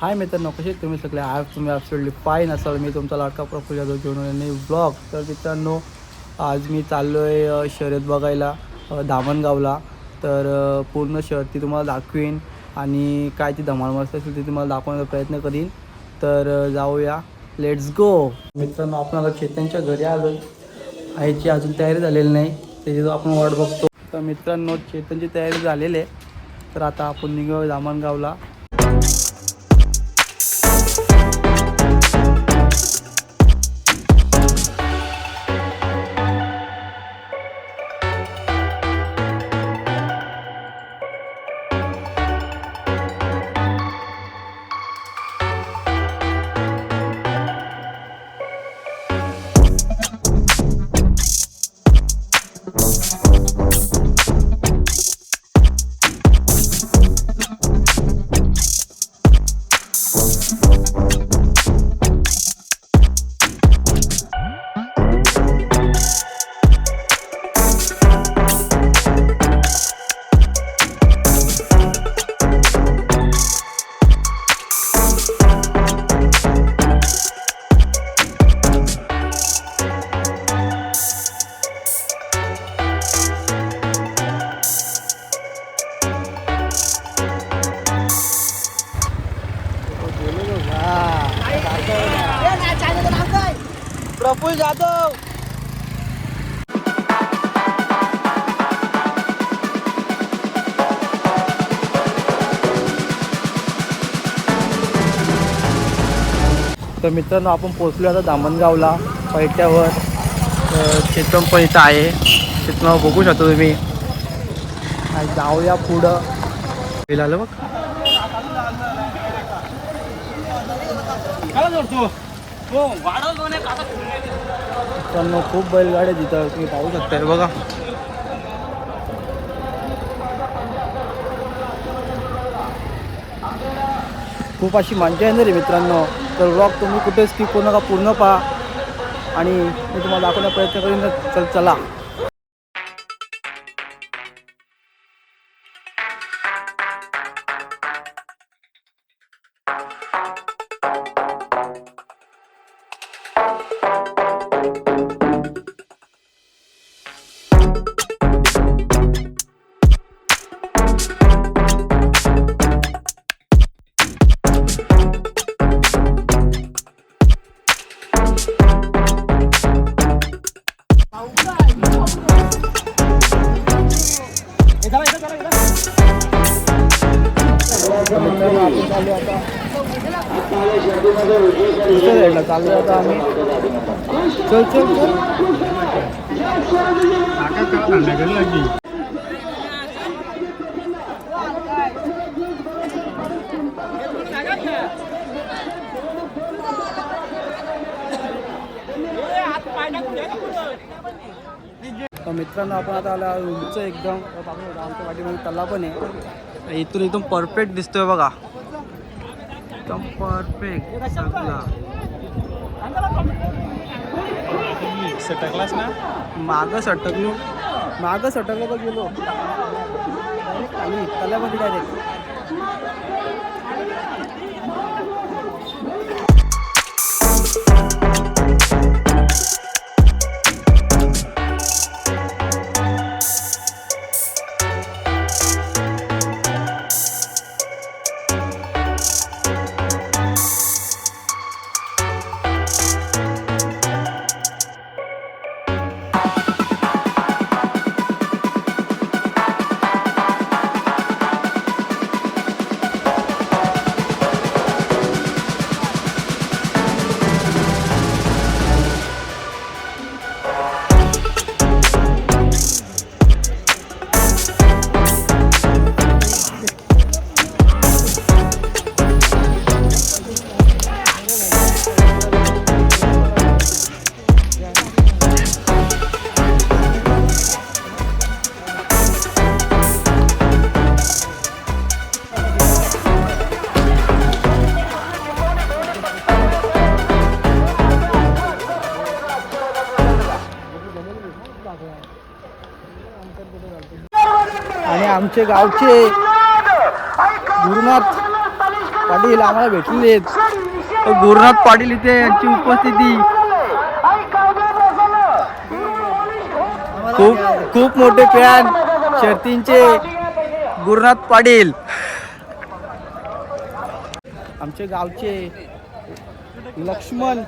हाय मित्रांनो कसे तुम्ही सगळे? आज तुम्ही ॲब्सोल्टली फाईन असाल. मी तुमचा लाडका प्रफुल यादव घेऊन आले ब्लॉग तर मित्रांनो आज मी चाललो आहे शर्यत बघायला धामणगावला तर पूर्ण शहर ती तुम्हाला दाखवीन आणि काय ती धमाल मस्त असेल ती तुम्हाला दाखवण्याचा प्रयत्न करीन. तर जाऊया. लेट्स गो मित्रांनो आपण आता चेतनच्या घरी आलो आईची अजून तयारी झालेली नाही. त्याची आपण वाट बघतो. तर मित्रांनो चेतनची तयारी झालेली आहे. तर आता आपण निघूया धामणगावला तर मित्रांनो आपण पोचलो आता दामणगावला पैट्यावर तर चेतन पण इथं आहे. चेतन बघू शकतो तुम्ही. आणि जाऊया पुढं. बिल आलं बघ. मित्रांनो खूप बैलगाड्या तिथं तुम्ही पाहू शकता हे बघा. खूप अशी मजा येणार आहे मित्रांनो. तर ब्लॉग तुम्ही कुठे स्किप करू नका पूर्ण पहा. आणि मी तुम्हाला दाखवण्याचा प्रयत्न करीन. चल चला. चाललो आता आम्ही. चल चल चल. तर मित्रांनो आपण आता आला उंच एकदम. आमच्या पाठीमध्ये तल्ला पण आहे. इथून एकदम परफेक्ट दिसतोय बघा. एकदम परफेक्ट चांगला. सटकलास ना? मागं सटकलो. मागं सटकलो तर गेलो. डायरेक्ट खाली तल्यामध्ये डायरेक्ट आमचे गावचे गुरुनाथ पाटील आम्हाला भेटलेले आहेत. गुरुनाथ पाटील इथे यांची उपस्थिती. खूप खूप मोठे फॅन शर्तींचे गुरुनाथ पाटील. आमचे गावचे लक्ष्मण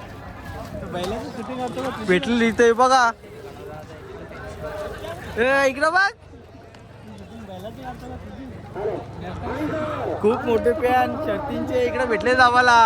भेटलेले इथे बघा. इकडं बघ. खूप मोठे पॅन शक्तींचे इकडे भेटले आम्हाला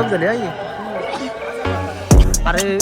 टप झाली आई अरे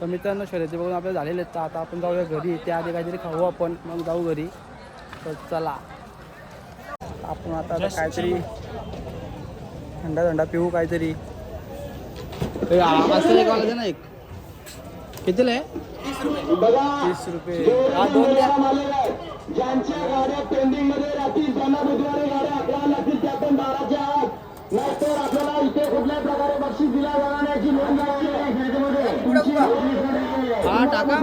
तर मित्रांनो शर्यती बघून आपल्याला झालेले आहेत. तर आता आपण जाऊया घरी. त्या आधी काहीतरी खाऊ आपण. मग जाऊ घरी. तर चला. आपण आता आता काहीतरी थंडा थंडा पिऊ काहीतरी. ए, आ- असं एक वाला दे ना एक. कितीला आहे? तीस रुपये. हा दोन द्या. ज्यांच्या गाड्या पेंडिंगमध्ये राहतील त्यांना बुधवारी गाड्या अकरा लागतील त्या पण बाराच्या आत. नाहीतर आपल्याला इथे कुठल्याही प्रकारे बक्षीस दिल्या जाणार नाही याची नोंद घ्यायची आहे खेळामध्ये. तुमची नोंदणी करायची आहे. हा टाका.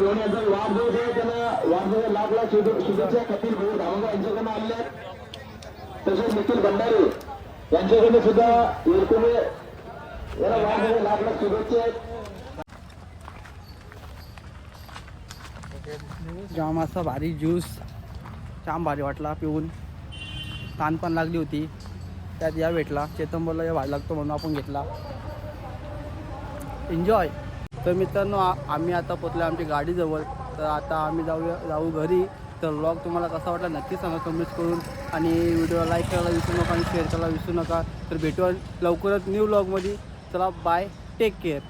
म्हणजे निलकुंद रोहन यांचा वाढदिवस आहे त्यांना वाढदिवस लाख लाख शुभेच्छा कपिल भाऊ धावंगा यांच्याकडनं आलेल्या तसेच निखिल भंडारी यांच्याकडे सुद्धा एकूण याला वाढदिवस लाख लाख शुभेच्छा आहेत. जाम असा भारी ज्यूस जाम भारी वाटला पिऊन. ताण पण लागली होती. त्यात या भेटला. चेतंबरला या भारी लागतो म्हणून आपण घेतला. एन्जॉय तर मित्रांनो आम्ही आता पोचलो आमची गाडीजवळ. तर आता आम्ही जाऊया जाऊ घरी. तर व्लॉग तुम्हाला कसा वाटला नक्की सांगा कमेंट करून. आणि व्हिडिओला लाईक करायला विसरू नका आणि शेअर करायला विसरू नका. तर भेटू लवकरच न्यू व्लॉगमध्ये चला बाय टेक केअर